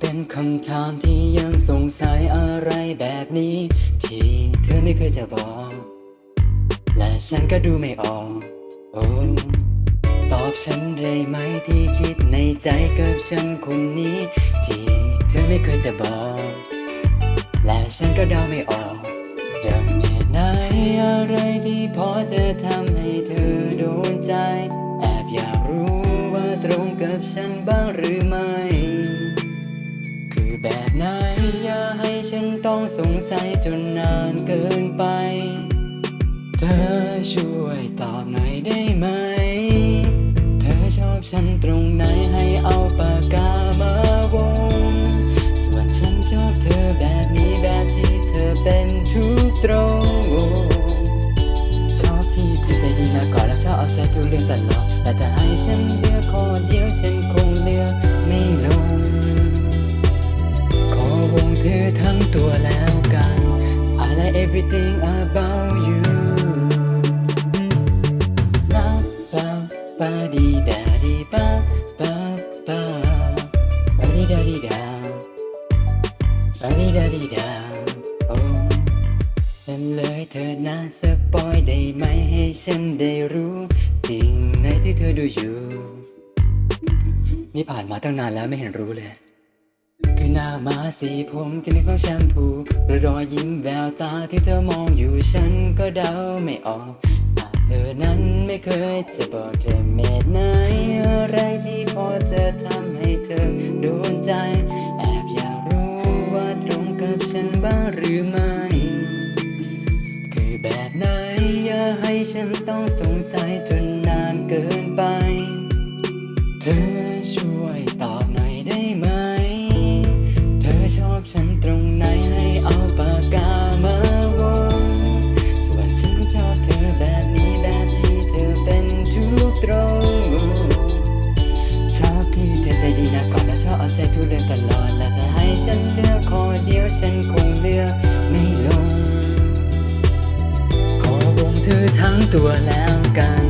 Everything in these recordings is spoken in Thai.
เป็นคำถามที่ยังสงสัยอะไรแบบนี้ ที่เธอไม่เคยจะบอก และฉันก็ดูไม่ออกโอ้ตอบฉันได้ไหมที่คิดในใจกับฉันคนนี้ ที่เธอไม่เคยจะบอก และฉันก็เดาไม่ออกจะมีไหนอะไรที่พอจะทำให้เธอโดนใจ แอบอยากรู้ว่าตรงกับฉันบ้างหรือไม่ คือแบบไหน อย่าให้ฉันต้องสงสัยจนนานเกินไป เธอช่วยตอบหน่อยได้ไหม เธอชอบฉันตรงไหนให้เอาปากกามาวง ส่วนฉันชอบเธอแบบนี้แบบที่เธอเป็นทุกตรงชอบที่เธอใจดีนะก่อนแล้วชอบเอาใจทุกเรื่องตลอดแต่ถ้าให้ฉันเลือกข้อเดียวฉัน about you ลาปาปาดีดาดีปาปาปาปาดีดาดีดาปาดีดาดีดาโอ้ฉันเลยเธอนะสปอยได้ไหมให้ฉันได้รู้สิ่งไหนที่เธอดูอยู่ นี่ผ่านมาตั้งนานแล้วไม่เห็นรู้เลย คือหน้ามาสีผมกลิ่นของแชมพูรอรอยยิ้มแววตาที่เธอมองอยู่ฉันก็เดาไม่ออกแต่เธอนั้นไม่เคยจะบอกเธอเม็ดไหนอะไรที่พอจะทำให้เธอโดนใจ แอบอยากรู้ว่าตรงกับฉันบ้างหรือไม่ คือแบบไหนอย่าให้ฉันต้องสงสัยจนนานเกินไป เธอ ฉันเลือกขอเดียวฉันคงเลือกไม่ลง ขอวงเธอทั้งตัวแล้วกัน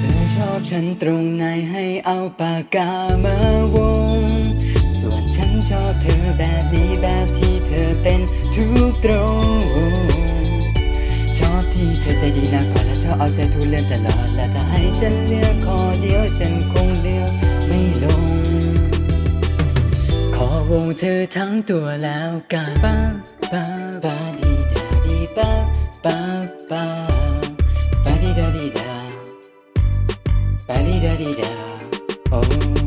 เธอชอบฉันตรงไหนให้เอาปากกามาวง ส่วนฉันชอบเธอแบบนี้แบบที่เธอเป็นทุกตรง ที่เธอใจดีนะก่อนและชอบเอาใจทุเรื่องตลอด และถ้าให้ฉันเลือกขอเดียวฉันคงเลือกไม่ลง ขอวงเธอทั้งตัวแล้วกันป้าป้าป้าดีดาดีป้าป้าป้าป้าดีดาดีดาป้าดีดาดีดาโอ้